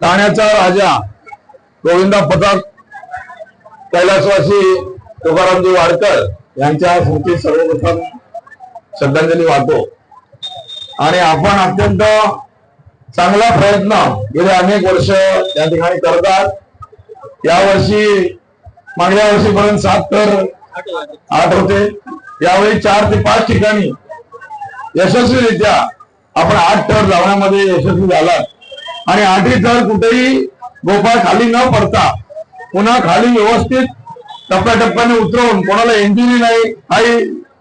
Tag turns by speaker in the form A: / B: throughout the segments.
A: ठाण्याचा राजा गोविंदा पथक कैलासवासी तुकारामजी वाडकर यांच्या स्मृती सर्वप्रथम श्रद्धांजली वाहतो. आणि आपण अत्यंत चांगला प्रयत्न गेले अनेक वर्ष या ठिकाणी करतात. यावर्षी मागल्या वर्षीपर्यंत सात तर आठ होते. यावेळी चार ते पाच ठिकाणी यशस्वीरित्या आपण आठ थर लावण्यामध्ये यशस्वी झालात. आणि आठही थर कुठेही गोपाळ खाली न पडता पुन्हा खाली व्यवस्थित टप्प्याटप्प्याने उतरवून कोणाला इंजुरी नाही काही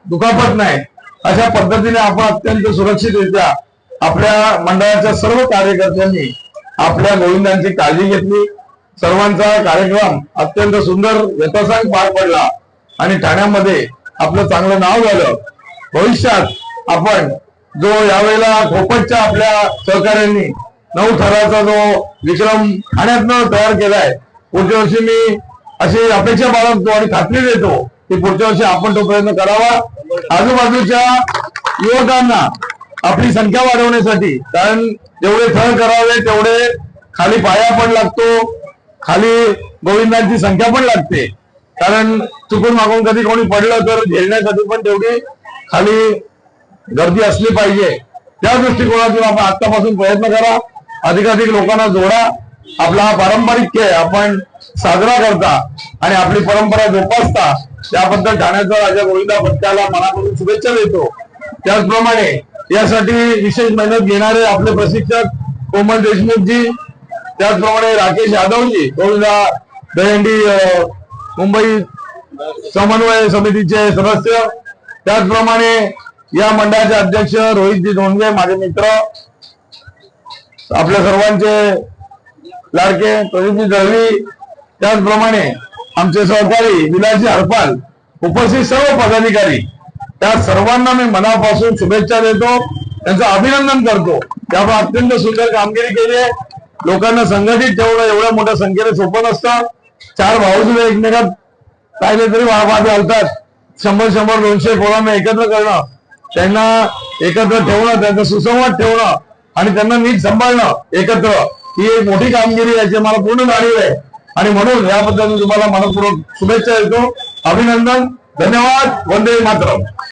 A: दुखापत नाही अशा पद्धतीने आपण अत्यंत सुरक्षितरित्या आपल्या मंडळाच्या सर्व कार्यकर्त्यांनी आपल्या गोविंदांची काळजी घेतली. सर्वांचा कार्यक्रम अत्यंत सुंदर यथासांग पार पडला आणि ठाण्यामध्ये आपलं चांगलं नाव झालं. भविष्यात आपण जो यावेळेला खोपटच्या आपल्या सहकार्यांनी नऊ थराचा जो विक्रम ठाण्यातनं तयार केलाय पुढच्या वर्षी मी अशी अपेक्षा बाळगतो आणि खात्री देतो की पुढच्या वर्षी आपण तो प्रयत्न करावा. आजूबाजूच्या युवकांना आपली संख्या वाढवण्यासाठी कारण जेवढे थर करावे तेवढे खाली पाया पण लागतो खाली गोविंदांची संख्या पण लागते. कारण चुकून मागून कधी कोणी पडलं तर झेलण्यासाठी पण तेवढी खाली गर्दी असली पाहिजे. त्या दृष्टिकोनातून आपण आतापासून प्रयत्न करा. अधिकाधिक लोकांना जोडा. आपला हा पारंपरिक खेळ आपण साजरा करता आणि आपली परंपरा जोपासता त्याबद्दल ठाण्याचा राजा गोविंदा भट्टाला मनापासून शुभेच्छा देतो. त्याचप्रमाणे यासाठी विशेष मेहनत घेणारे आपले प्रशिक्षक कोमल देशमुखजी त्याचप्रमाणे राकेश यादवजी गोविंदा दहीहंडी मुंबई समन्वय समितीचे सदस्य त्याचप्रमाणे या मंडळाचे अध्यक्ष रोहितजी धोंडगे माझे मित्र आपल्या सर्वांचे लाडके प्रदीपजी दळवी त्याचप्रमाणे आमचे सहकारी विलासजी हरपाल उपस्थित सर्व पदाधिकारी त्या सर्वांना मी मनापासून शुभेच्छा देतो त्यांचं अभिनंदन करतो. त्यामुळे अत्यंत सुंदर कामगिरी केली आहे. लोकांना संघटित ठेवणं एवढ्या मोठ्या संख्येने सोपं नसतं. चार भाऊ सुद्धा एकमेकात कायदे तरी वाद घालतात. शंभर शंभर दोनशे पोरांना एकत्र करणं त्यांना एकत्र ठेवणं त्यांचा सुसंवाद ठेवणं आणि त्यांना नीट सांभाळणं एकत्र. ही एक मोठी कामगिरी याची मला पूर्ण जाणीव आहे. आणि म्हणून याबद्दल मी तुम्हाला मनपूर्वक शुभेच्छा देतो. अभिनंदन. धन्यवाद. वंदे मातरम.